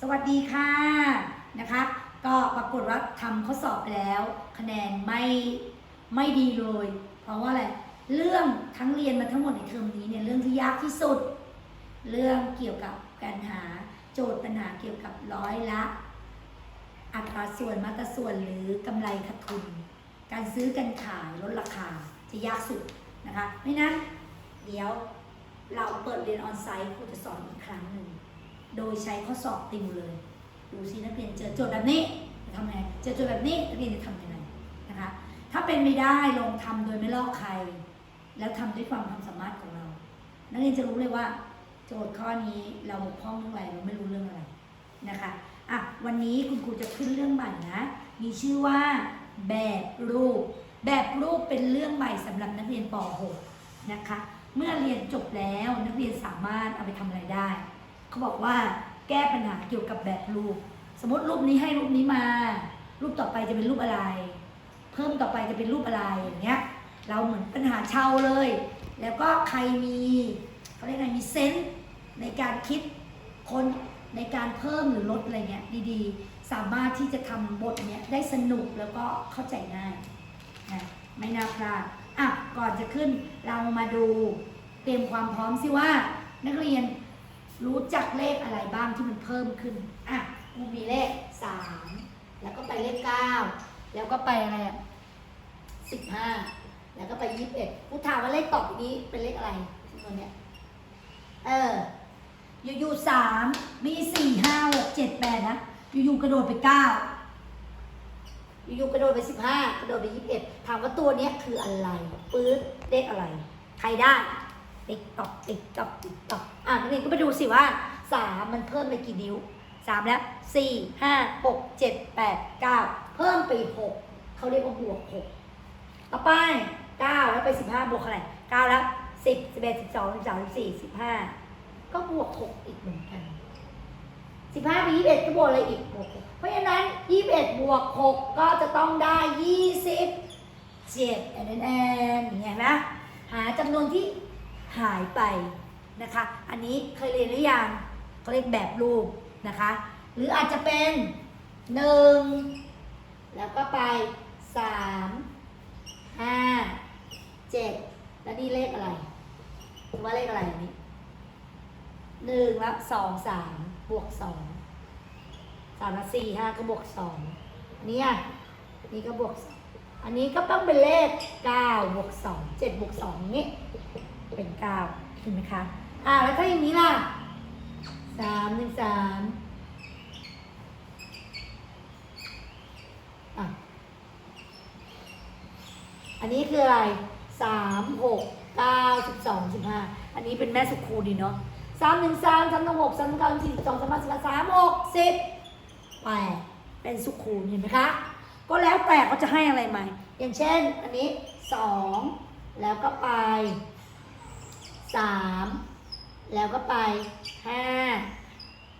สวัสดีค่ะนะคะ ก็ปรากฏว่าทำข้อสอบไปแล้ว คะแนนไม่ไม่ดีเลย เพราะว่าอะไรเรื่องทั้งเรียนมาทั้งหมดในเทอมนี้เนี่ยเรื่องที่ยากที่สุด เรื่องเกี่ยวกับการหาโจทย์ปัญหาเกี่ยวกับร้อยละ อัตราส่วนมาตราส่วนหรือกำไรขาดทุน การซื้อการขายลดราคาจะยากสุดนะคะไม่นั้นเดี๋ยวเราเปิดเรียนออนไซต์ครูจะสอนอีกครั้งหนึ่ง โดยใช้ข้อสอบติวเลย ดูซินักเรียนเจอโจทย์แบบนี้จะทำไง เจอโจทย์แบบนี้นักเรียนจะทำยังไงนะคะ ถ้าเป็นไม่ได้ลองทำโดยไม่ลอกใคร แล้วทำด้วยความความสามารถของเรา นักเรียนจะรู้เลยว่า โจทย์ข้อนี้เราบกพร่องเรื่องอะไรเราไม่รู้เรื่องอะไรนะคะอะวันนี้คุณครูจะขึ้นเรื่องใหม่นะ มีชื่อว่าแบบรูป แบบรูปเป็นเรื่องใหม่สำหรับนักเรียนป .6 นะคะ เมื่อเรียนจบแล้วนักเรียนสามารถเอาไปทำอะไรได้ เขาบอกว่าแก้ปัญหาเกี่ยวกับแบบรูป สมมติรูปนี้ให้รูปนี้มา รูปต่อไปจะเป็นรูปอะไร เพิ่มต่อไปจะเป็นรูปอะไรอย่างเงี้ย เราเหมือนปัญหาเช่าเลย แล้วก็ใครมีเขาเรียกไงมีเซนส์ในการคิดคนในการเพิ่มหรือลดอะไรเงี้ยดีๆ สามารถที่จะทำบทเนี้ยได้สนุกแล้วก็เข้าใจง่ายนะไม่น่าพลาดอะก่อนจะขึ้นเรามาดูเตรียมความพร้อมสิว่านักเรียน รู้จักเลขอะไรบ้างที่มันเพิ่มขึ้น อะกูมีเลขสามแล้วก็ไปเลขเก้าแล้วก็ไปอะไรอะสิบห้าแล้วก็ไปยี่สิบเอ็ดกูถามว่าเลขต่อไปนี้เป็นเลขอะไรตัวเนี้ยเออ อยู่ๆสามมีสี่ห้าหกเจ็ดแปดนะ อยู่ๆกระโดดไปเก้าอยู่ๆกระโดดไปสิบห้ากระโดดไปยี่สิบเอ็ดถามว่าตัวเนี้ยคืออะไรปื๊ดเลขอะไร ใครได้ ติ๊กตอกติ๊กตอกติ๊กตอกอะนักเรียนก็ไปดูสิว่าสามมันเพิ่มไปกี่นิ้วสามแล้วสี่ห้าหกเจ็ดแปดเก้าเพิ่มไปหกเขาเรียกว่าบวกหกต่อไปเก้าแล้วไปสิบห้าบวกอะไรเก้าแล้วสิบสิบเอ็ดสิบสองสิบสามสิบสี่สิบห้าก็บวกหกอีกเหมือนกันสิบห้าไปยี่สิบเอ็ดก็บวกอะไรอีกบวกเพราะฉะนั้นยี่สิบเอ็ดบวกหกก็จะต้องได้ยี่สิบเจ็ดแอนแอนอย่างเงี้ยนะหาจำนวนที่ หายไปนะคะ อันนี้เคยเรียนหรือยังเขาเรียกแบบรูปนะคะ หรืออาจจะเป็นหนึ่งแล้วก็ไปสามห้าเจ็ดแล้วนี่เลขอะไรถือว่าเลขอะไรอันนี้หนึ่งและสองสามบวกสองสามละสี่ห้าก็บวกสองอันนี้อะนนี้ก็บวก อันนี้ก็ต้องเป็นเลขเก้าบวกสองเจ็ดบวกสองนี้ เป็นเก้าเห็นไหมคะ อ่า แล้วถ้าอย่างนี้ล่ะสามหนึ่งสามอะอันนี้คืออะไรสามหกเก้าสิบสองสิบห้าอันนี้เป็นแม่สุขูดีเนาะสามหนึ่งสามสามหนึ่งหกสามหนึ่งเก้าสี่สองสามสิบสามหกสิบแปดเป็นสุขูเห็นไหมคะ ก็แล้วแต่เขาจะให้อะไรมาอย่างเช่น อันนี้สองแล้วก็ไป สามแล้วก็ไปห้า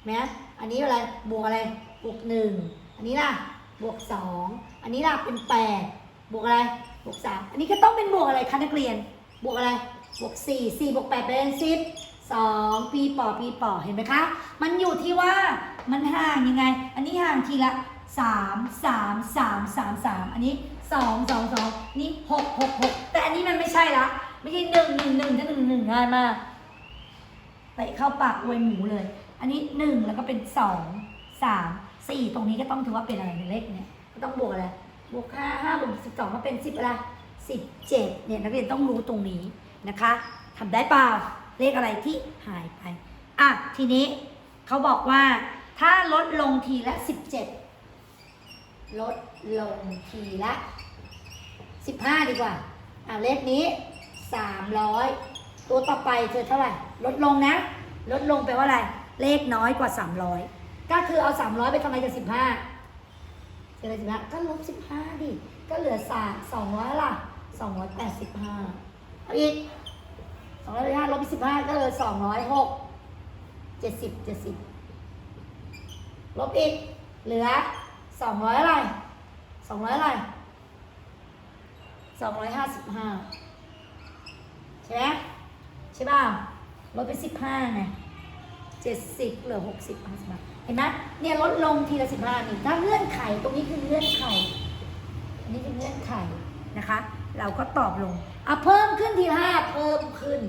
ไหมอันนี้อะไรบวกอะไรบวกหนึ่งอันนี้ล่ะบวกสองอันนี้ล่ะเป็นแปดบวกอะไรบวกสามอันนี้ก็ต้องเป็นบวกอะไรคะนักเรียน บวกอะไรบวกสี่สี่บวกแปดเป็นสิบสองปีป่อปีป่อเห็นไหมคะ มันอยู่ที่ว่ามันห่างยังไง อันนี้ห่างทีละสามสามสามสามสามอันนี้สองสองสองนี่หกหกหกแต่อันนี้มันไม่ใช่ละ ไม่ใช่หนึ่งหนึ่งหนึ่งถ้าหนึ่งหนึ่งง่ายมากเตะเข้าปากอวยหมูเลย อันนี้หนึ่งแล้วก็เป็นสองสามสี่ตรงนี้ก็ต้องถือว่าเป็นอะไรเป็นเลขเนี่ยก็ต้องบวกอะไรบวกห้าห้าบวกสิบสองก็เป็นสิบอะไรสิบเจ็ดเนี่ยนักเรียนต้องรู้ตรงนี้นะคะทำได้เปล่าเลขอะไรที่หายไปอะทีนี้เขาบอกว่าถ้าลดลงทีละสิบเจ็ดลดลงทีละสิบห้าดีกว่าอะเลขนี้ 300 ตัวต่อไปเจอเท่าไหร่ ลดลงนะ ลดลงแปลว่าอะไร เลขน้อยกว่า 300 ก็คือเอา 300 ไปทำอะไรกับ 15เจออะไห้าก็ลบ 15 ดิ ก็เหลือ3 200ล่ะ 285เอาอีก285ลบ15 ก็เหลือ 206 70 70 ลบอีก เหลือ 200อะไร200อะไร255 ใช่ไหมใช่ป่ะลบไปสิบห้าไงเจ็ดสิบเหลือหกสิบห้าสิบเห็นไหมเนี่ยลดลงทีละสิบห้านี่ถ้าเงื่อนไขตรงนี้คือเงื่อนไขอันนี้คือเงื่อนไขนะคะ เราก็ตอบลงอะเพิ่มขึ้นทีละห้าเพิ่มขึ้น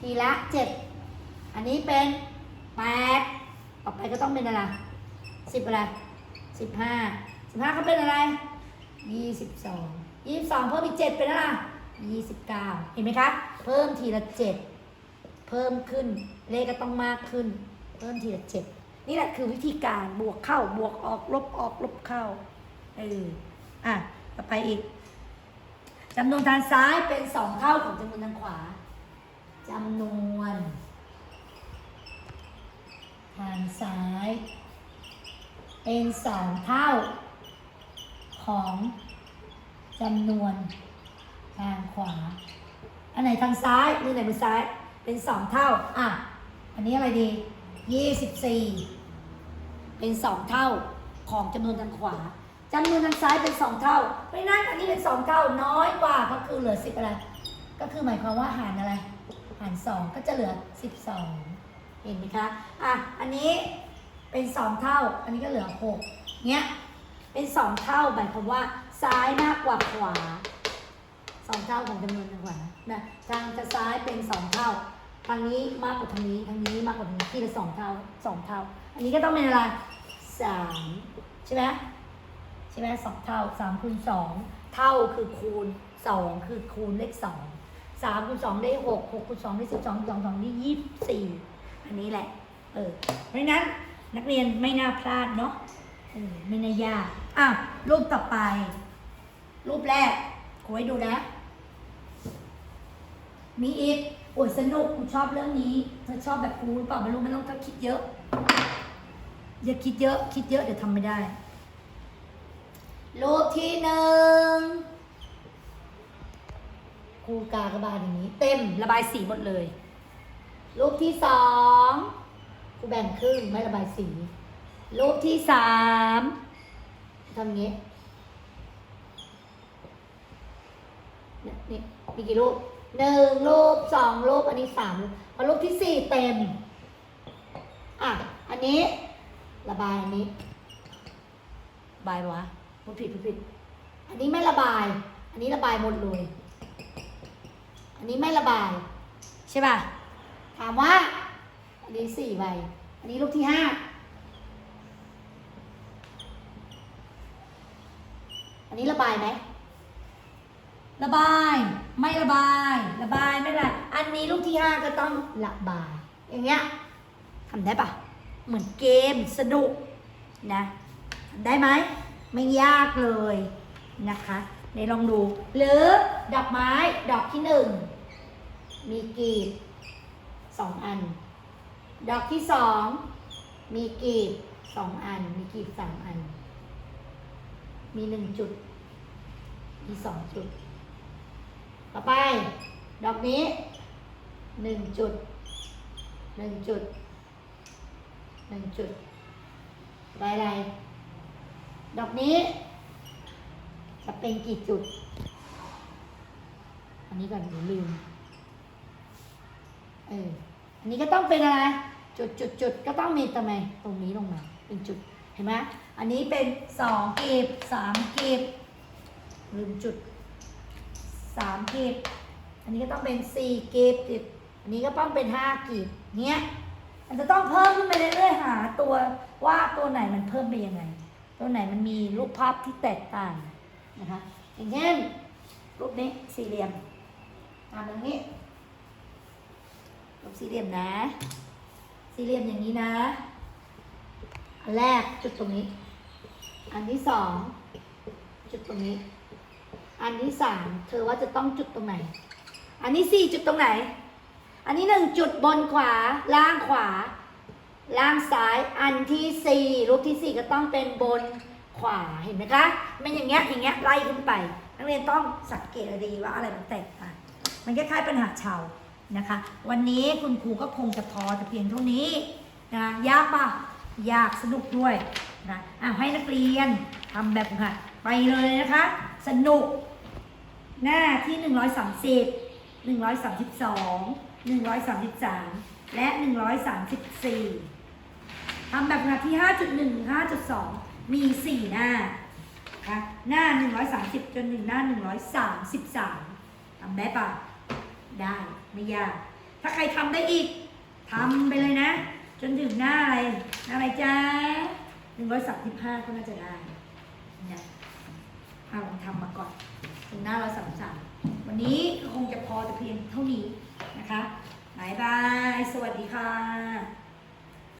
ทีละเจ็ดอันนี้เป็นแปดต่อไปก็ต้องเป็นอะไรสิบอะไรสิบห้าสิบห้าก็เป็นอะไรยี่สิบสองยี่สิบสองเพิ่มอีกเจ็ดเป็นอะไร ยี่สิบเก้าเห็นไหมคะ เพิ่มทีละเจ็ดเพิ่มขึ้น เลขก็ต้องมากขึ้น เพิ่มทีละเจ็ดนี่แหละคือวิธีการบวกเข้าบวกออกลบออกลบเข้า เออ อะ ต่อไปอีกจำนวนทางซ้ายเป็นสองเท่าของจำนวนทางขวาจำนวน ทางซ้าย เป็นสองเท่าของจำนวน ทางขวา อันไหนทางซ้ายมือไหนมือซ้ายเป็นสองเท่า อะ อันนี้อะไรดียี่สิบสี่เป็นสองเท่าของจำนวนทางขวาจำนวนทางซ้ายเป็นสองเท่าเพราะนั้นอันนี้เป็นสองเท่าน้อยกว่าก็คือเหลือสิบอะไร ก็คือหมายความว่าหารอะไร หารสองก็จะเหลือสิบสองเห็นไหมคะ อะ อันนี้เป็นสองเท่า อันนี้ก็เหลือหกเนี้ย เป็นสองเท่าหมายความว่าซ้ายมากกว่าขวา สองเท่าของจำนวนทางขวานะทางจะซ้ายเป็นสองเท่า ทางนี้มากกว่าทางนี้ ทางนี้มากกว่าทางนี้ที่ละสองเท่าสองเท่า อันนี้ก็ต้องเป็นอะไรสามใช่ไหมใช่ไหมสองเท่าสามคูณสองเท่าคือคูณสองคือคูณเลขสองสามคูณสองได้หกหกคูณสองได้สิบสองสองสองได้ยี่สิบสี่อันนี้แหละ เออ เพราะฉะนั้นนักเรียนไม่น่าพลาดเนาะเออไม่น่ายากอะรูปต่อไป รูปแรกครูให้ดูนะ มีอีกโอ้ยสนุกครูชอบเรื่องนี้ เธอชอบแบบครูหรือเปล่าไม่รู้ไม่ต้องต้อคิดเยอะ อย่าคิดเยอะ คิดเยอะเดี๋ยวทำไม่ได้ รูปที่หนึ่งครูกากระบาดอย่างนี้ เต็มระบายสีหมดเลย รูปที่สองครูแบ่งครึ่งไม่ระบายสี รูปที่สามทำอย่างนี้เนี่ยนี่มีกี่รูป หนึ่งรูปสองรูปอันนี้สามรูปพอรูปที่สี่เต็ม อะ อันนี้ระบายอันนี้ระบายปะวะพูดผิดพูดผิด อันนี้ไม่ระบาย อันนี้ระบายหมดเลย อันนี้ไม่ระบาย ใช่ป่ะ ถามว่า อันนี้สี่ใบ อันนี้รูปที่ห้าอันนี้ระบายไหม ระบาย ไม่ระบาย ระบายไม่ได้อันนี้ลูกที่ห้าก็ต้องระบาย อย่างเงี้ยทำได้ปะเหมือนเกมสนุกนะทำได้ไหมไม่ยากเลยนะคะในลองดู หรือดอกไม้ดอกที่หนึ่งมีกีบสองอัน ดอกที่สองมีกีบสองอัน มีกีบสามอัน มีหนึ่งจุด มีสองจุด ต่อไป ดอกนี้หนึ่งจุดหนึ่งจุดหนึ่งจุดอะไร ดอกนี้ จะเป็นกี่จุด อันนี้ก่อนเดี๋ยวลืมเอออันนี้ก็ต้องเป็นอะไร จุดจุดจุดก็ต้องมีทำไมตรงนี้ลงมา เป็นจุด เห็นไหมอันนี้เป็นสองกีบสามกีบลืมจุด สามกีบ อันนี้ก็ต้องเป็นสี่กีบอีกอันนี้ก็ต้องเป็นห้ากีบเนี้ย มันจะต้องเพิ่มขึ้นไปเรื่อยๆหา ตัวว่าตัวไหนมันเพิ่มไปยังไง ตัวไหนมันมีรูปภาพที่แตกต่างนะคะอย่างเช่นรูปนี้สี่เหลี่ยมตามตรงนี้รูปสี่เหลี่ยมนะ สี่เหลี่ยมอย่างนี้นะอันแรกจุดตรงนี้ อันที่สองจุดตรงนี้ อันที่สามเธอว่าจะต้องจุดตรงไหน อันนี้สี่จุดตรงไหน อันนี้หนึ่งจุดบนขวาล่างขวา ล่างซ้ายอันที่สี่รูปที่สี่ก็ต้องเป็นบนขวาเห็นไหมคะมันอย่างเงี้ยอย่างเงี้ยไล่ขึ้นไป นักเรียนต้องสังเกตดีว่าอะไรมันแตกต่างมันคล้ายๆปัญหาชาวนะคะ วันนี้คุณครูก็คงจะพอแต่เพียงเท่านี้นะยากปะยากสนุกด้วยนะอะให้นักเรียนทำแบบค่ะไปเลยนะคะ สนุก หน้าที่ 130 132 133 และ 134ทำแบบขนาที่ 5.1 5.2 มี 4 หน้าคะหน้า 130 จนถึงหน้า 133ทำได้ปะได้ไม่ยาก ถ้าใครทำได้อีกทำไปเลยนะ จนถึงหน้าอะไรหน้าอะไรจ้า135 ก็น่าจะได้นะเอาลองทำมาก่อนถึงหน้าร้อยสามสามวันนี้คงจะพอแต่เพียงเท่านี้นะคะบายบาย สวัสดีค่ะ